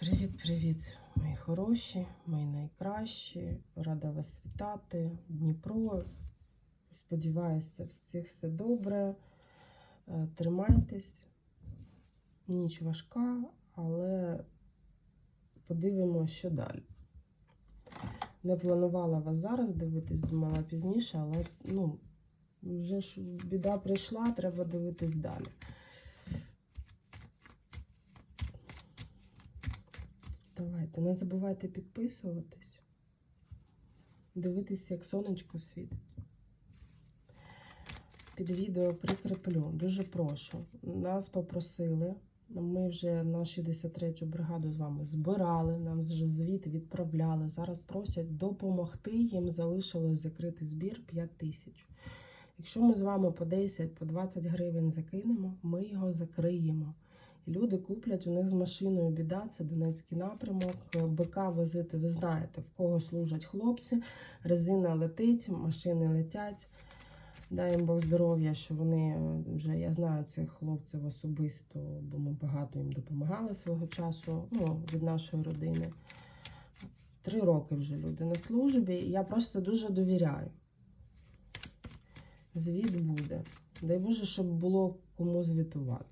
Привіт-привіт, мої хороші, мої найкращі. Рада вас вітати. Дніпро. Сподіваюся, всіх все добре. Е, Тримайтесь. Ніч важка, але подивимося, що далі. Не планувала вас зараз дивитись, думала пізніше, але ну, вже ж біда прийшла, треба дивитись далі. Давайте, не забувайте підписуватись, дивитися, як сонечко світить. Під відео прикріплю. Дуже прошу. Нас попросили. Ми вже на 63-ю бригаду з вами збирали, нам вже звіт відправляли. Зараз просять допомогти. Їм залишилось закрити збір 5 тисяч. Якщо ми з вами по 10, по 20 гривень закинемо, ми його закриємо. Люди куплять у них з машиною біда, це Донецький напрямок. БК возити, ви знаєте, в кого служать хлопці. Резина летить, машини летять. Дай їм Бог здоров'я, що вони е, вже, я знаю цих хлопців особисто, бо ми багато їм допомагали свого часу, ну, від нашої родини. Три роки вже люди на службі, і я просто дуже довіряю. Звіт буде. Дай Боже, щоб було кому звітувати.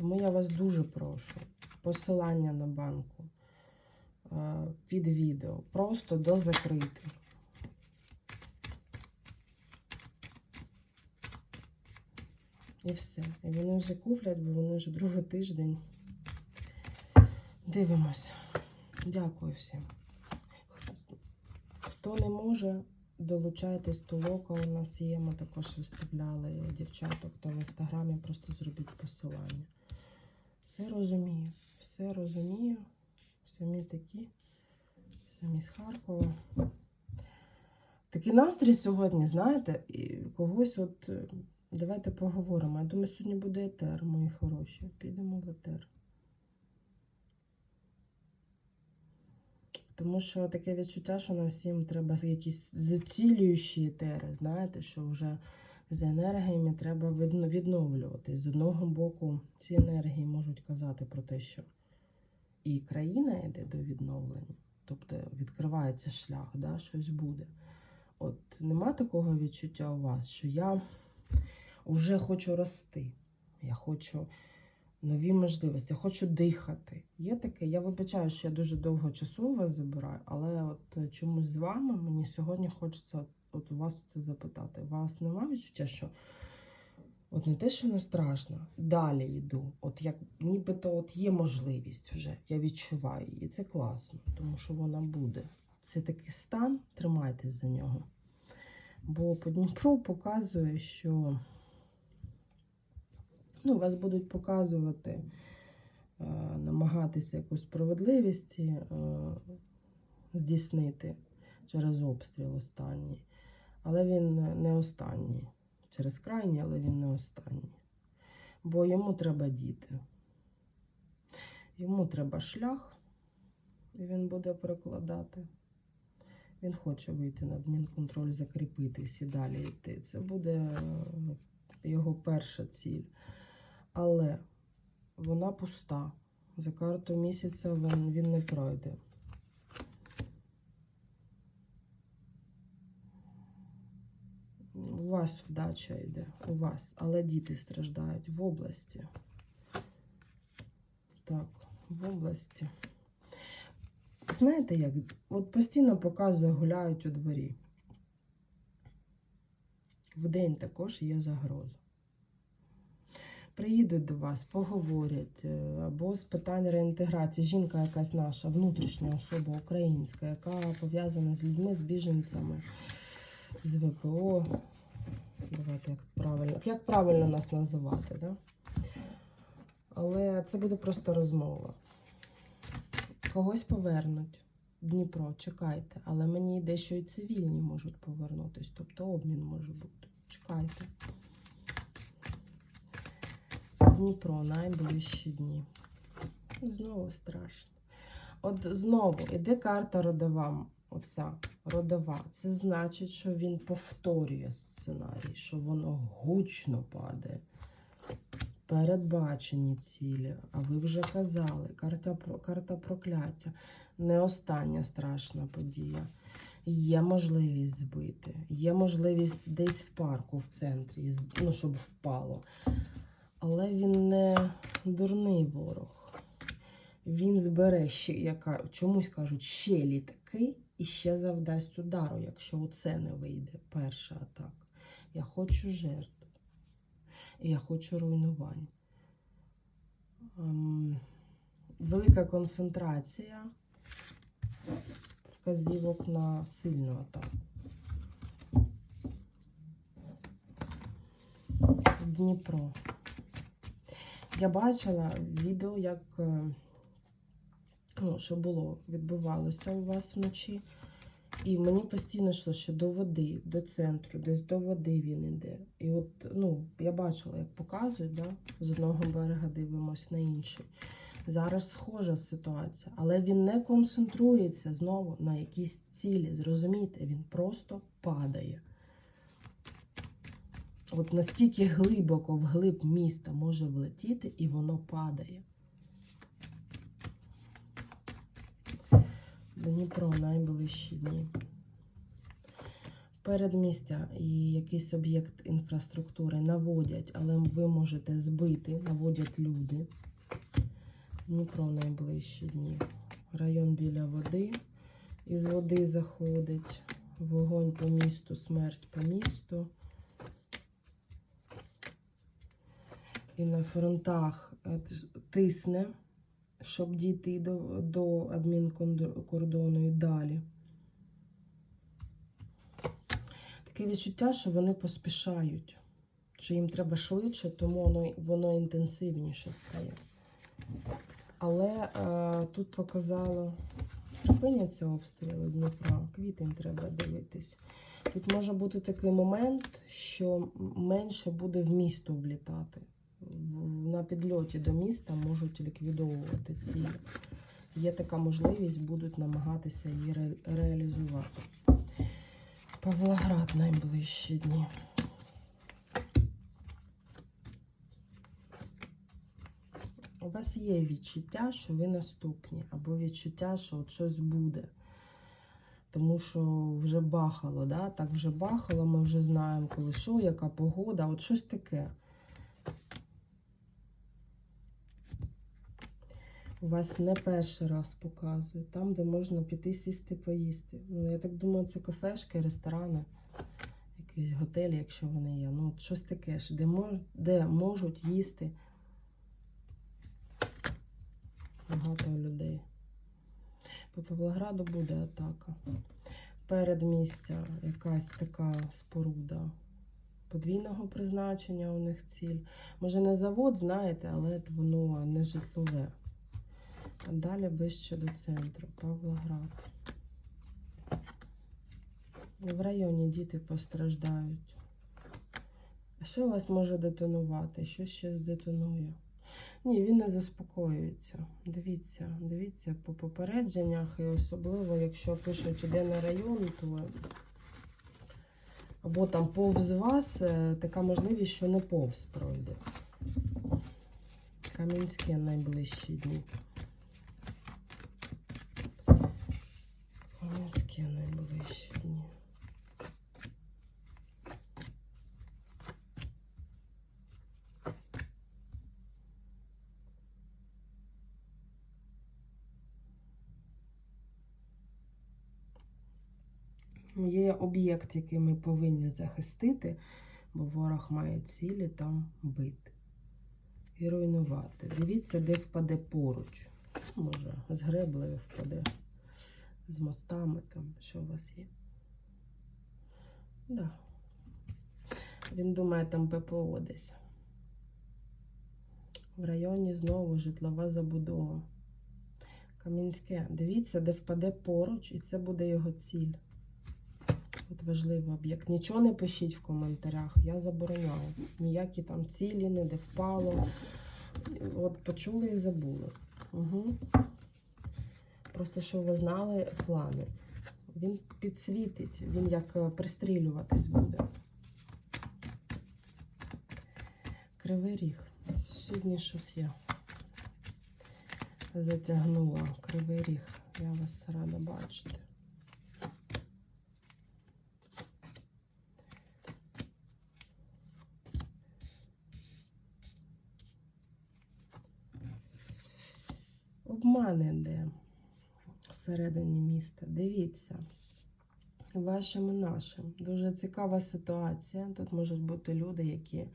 Тому я вас дуже прошу. Посилання на банку е, під відео. Просто до закритих. І все. І вони вже куплять, бо вони вже другий тиждень. Дивимось. Дякую всім. Хто не може, долучайтесь толока. У нас є. Ми також виставляли дівчаток та в інстаграмі. Просто зробіть посилання. Все розумію. Все розумію. Самі такі. Самі з Харкова. Такий настрій сьогодні, знаєте, і когось от. е, Давайте поговоримо. Я думаю, сьогодні буде етер, мої хороші. Підемо в етер. Тому що таке відчуття, що нам всім треба якісь зацілюючі етери, знаєте, що вже з енергіями треба відно- відновлюватись. З одного боку, ці енергії можуть казати про те, що і країна йде до відновлення, тобто відкривається шлях, да, щось буде. От нема такого відчуття у вас, що я вже хочу рости. Я хочу нові можливості, я хочу дихати. Є таке, я вибачаю, що я дуже довго часу у вас забираю, але от чомусь з вами мені сьогодні хочеться от, у вас це запитати. У вас нема відчуття, що от не те, що не страшно, далі йду. От як нібито от є можливість вже, я відчуваю її. І це класно, тому що вона буде. Це такий стан, тримайтесь за нього. Бо по Дніпру показує, що ну, вас будуть показувати, е, намагатися якусь справедливість е, здійснити через обстріл останній. Але він не останній. Через крайній, але він не останній. Бо йому треба діти. Йому треба шлях, і він буде перекладати. Він хоче вийти на адмінконтроль, закріпитись і далі йти. Це буде е, його перша ціль. Але вона пуста. За карту місяця він не пройде. У вас вдача йде, у вас, але діти страждають в області. Так, в області. Знаєте як? От постійно показує, гуляють у дворі. Вдень також є загроза. Приїдуть до вас, поговорять, е, або з питань реінтеграції. Жінка якась наша, внутрішня особа українська, яка пов'язана з людьми, з біженцями, з ВПО. Давайте як правильно, нас називати, да? Але це буде просто розмова. Когось повернуть. Дніпро, чекайте. Але мені йде, що і цивільні можуть повернутись, тобто обмін може бути. Чекайте. Дніпро найближчі дні. Знову страшно. От знову іде карта родова. Оця родова. Це значить, що він повторює сценарій, що воно гучно падає. передбачені цілі, а ви вже казали, карта, карта прокляття, не остання страшна подія. Є можливість збити, є можливість десь в парку в центрі, ну, щоб впало. Але він не дурний ворог. Він збере ще, яка, чомусь кажуть, ще літаки і ще завдасть удару, якщо оце не вийде, перша атака. Я хочу жертв. Я хочу руйнувань. Ем, велика концентрація вказівок на сильну атаку. Дніпро. Я бачила відео, як е, ну, що було, відбувалося у вас вночі. І мені постійно йшло, що до води, до центру, десь до води він іде. І от, ну, я бачила, як показують, да? з одного берега дивимось на інший. Зараз схожа ситуація, але він не концентрується знову на якійсь цілі. Зрозумійте, він просто падає. От наскільки глибоко вглиб міста може влетіти, і воно падає. Дніпро найближчі дні. Передмістя і якийсь об'єкт інфраструктури наводять, але ви можете збити, наводять люди. Дніпро найближчі дні. Район біля води. Із води заходить. Вогонь по місту, смерть по місту. І на фронтах е, тисне, щоб дійти до, до адмінкордону і далі. Таке відчуття, що вони поспішають, що їм треба швидше, тому воно, воно інтенсивніше стає. Але е, тут показало, припиняться обстріли Дніпра, квітень треба дивитись. Тут може бути такий момент, що менше буде в місто влітати. На підльоті до міста можуть ліквідовувати цілі. Є така можливість, будуть намагатися її ре- реалізувати. Павлоград найближчі дні. У вас є відчуття, що ви наступні, або відчуття, що от щось буде. Тому що вже бахало, да? так вже бахало, ми вже знаємо, коли що, яка погода, от щось таке. У вас не перший раз показую, там, де можна піти сісти поїсти. Ну, я так думаю, це кафешки, ресторани, якісь готелі, якщо вони є. Ну, щось таке ж, де, мож, де можуть їсти багато людей. По Павлограду буде атака. Передмістя якась така споруда подвійного призначення у них ціль. Може не завод, знаєте, але воно не житлове. А далі ближче до центру, Павлоград. В районі діти постраждають. А що у вас може детонувати? Що ще здетонує? Ні, він не заспокоюється. Дивіться, дивіться по попередженнях, і особливо, якщо пишуть іде на район, то або там повз вас, е, така можливість, що не повз пройде. Кам'янське найближчі дні. Кам'янське найближчі дні. Є об'єкт, який ми повинні захистити, бо ворог має цілі там бити і руйнувати. Дивіться, де впаде поруч. Може, з греблею впаде, з мостами там, що у вас є. Да. Він думає, там ППО десь. В районі знову житлова забудова. Кам'янське. Дивіться, де впаде поруч, і це буде його ціль. От важливий об'єкт. Нічого не пишіть в коментарях, я забороняю. Ніякі там цілі, не де впало. От почули і забули. Угу. Просто щоб ви знали плани. Він підсвітить, він як е, пристрілюватись буде. Кривий ріг. сьогодні щось я затягнула кривий ріг. Я вас рада бачити. Обман іде всередині міста. Дивіться. Вашим і нашим. Дуже цікава ситуація. Тут можуть бути люди, які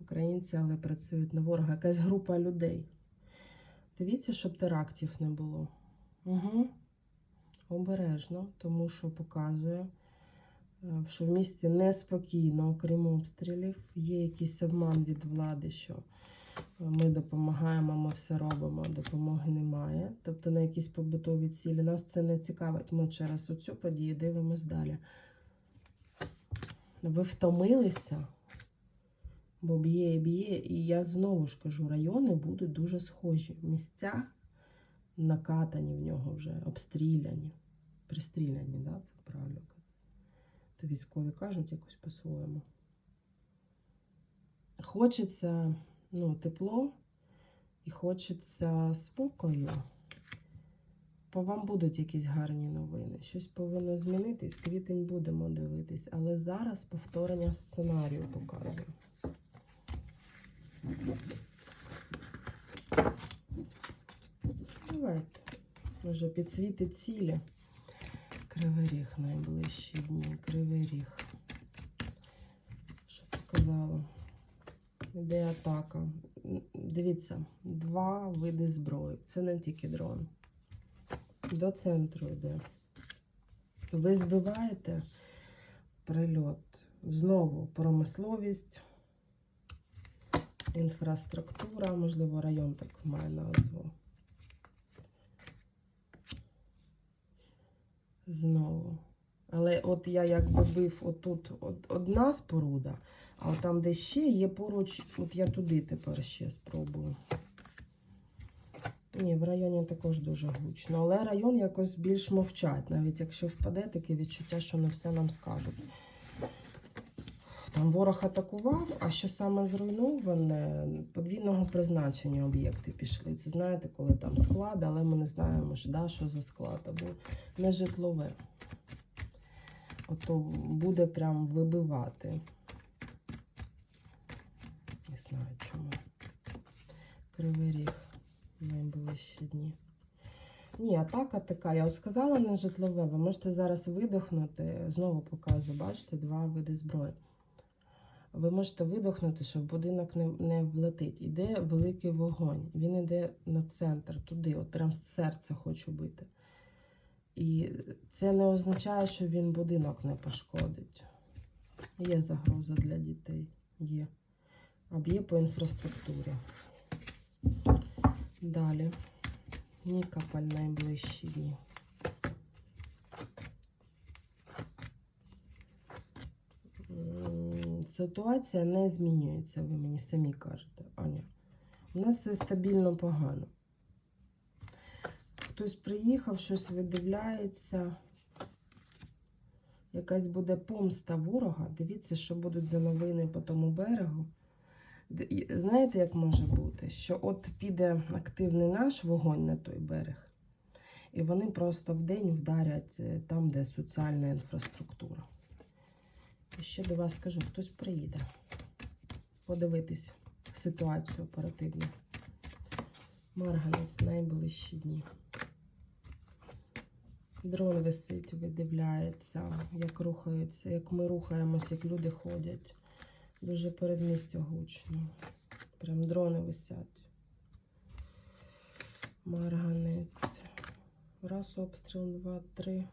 українці, але працюють на ворога. Якась група людей. Дивіться, щоб терактів не було. Угу. Обережно, тому що показує, е, що в місті неспокійно, окрім обстрілів. Є якийсь обман від влади, що ми допомагаємо, ми все робимо, допомоги немає. Тобто на якісь побутові цілі. Нас це не цікавить. Ми через оцю подію дивимось далі. Ви втомилися, бо б'є і б'є. І я знову ж кажу, райони будуть дуже схожі. Місця накатані в нього вже, обстріляні, пристріляні, да? це правильно казати. То військові кажуть якось по-своєму. Хочеться ну, тепло і хочеться спокою. По вам будуть якісь гарні новини. Щось повинно змінитись. Квітень будемо дивитись, але зараз повторення сценарію показує. Давайте. Може підсвіти цілі. Кривий ріг найближчі дні. Кривий ріг. Що показало? Іде атака. Дивіться, два види зброї. Це не тільки дрон. До центру йде. Ви збиваєте прильот. Знову промисловість, інфраструктура, можливо, район так має назву. Знову. Але от я якби бив отут от одна споруда, а там, де ще є поруч, от я туди тепер ще спробую. Ні, в районі також дуже гучно. Але район якось більш мовчать, навіть якщо впаде, таке відчуття, що не все нам скажуть. Там ворог атакував, а що саме зруйноване, подвійного призначення об'єкти пішли. Це знаєте, коли там склад, але ми не знаємо, що, да, що за склад, або не житлове. Ото буде прям вибивати. Не знаю чому. Кривий ріг найближчі дні. Ні, атака така. Я от сказала не житлове. Ви можете зараз видохнути. Знову показую, бачите, два види зброї. Ви можете видохнути, що будинок не, не влетить. Іде великий вогонь. Він іде на центр, туди, от прям з серця хочу бити. І це не означає, що він будинок не пошкодить. Є загроза для дітей. Є. А б'є по інфраструктурі. Далі. Нікополь найближчі дні. Ситуація не змінюється, ви мені самі кажете, Аня. У нас все стабільно погано. Хтось приїхав, щось видивляється. Якась буде помста ворога. Дивіться, що будуть за новини по тому берегу. Знаєте, як може бути? Що от піде активний наш вогонь на той берег, і вони просто вдень вдарять е, там, де соціальна інфраструктура. І ще до вас скажу, хтось приїде подивитись ситуацію оперативно. Марганець найближчі дні. Дрон висить, видивляється, як рухаються, як ми рухаємось, як люди ходять. Дуже передмістя гучно. Прям дрони висять. Марганець. Раз обстріл, два, три.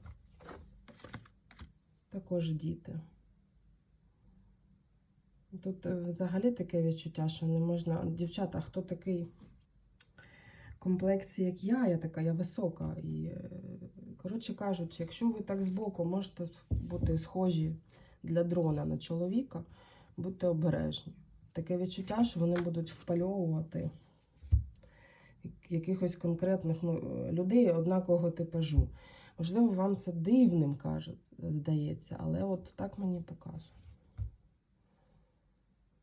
Також діти. Тут е, взагалі таке відчуття, що не можна. Дівчата, хто такий комплекції, як я, я така, я висока. І, е, коротше кажучи, якщо ви так збоку можете бути схожі для дрона на чоловіка, будьте обережні. Таке відчуття, що вони будуть впальовувати якихось конкретних ну, людей однакового типажу. Можливо, вам це дивним каже, здається, але от так мені показує.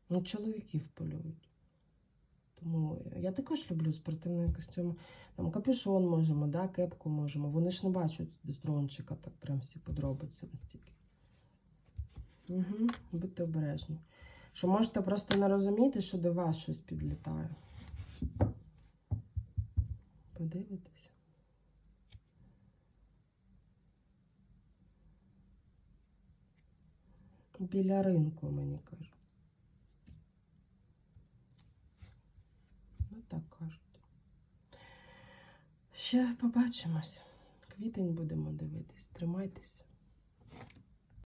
Ну, чоловіків полюють. Тому я також люблю спортивний костюм. Там капюшон можемо, да, кепку можемо. Вони ж не бачать з дрончика так прям всі подробиці настільки. Угу, будьте обережні. Що можете просто не розуміти, що до вас щось підлітає. Подивитися. Біля ринку, мені кажуть. Ну, так кажуть. Ще побачимось. Квітень будемо дивитись. Тримайтеся.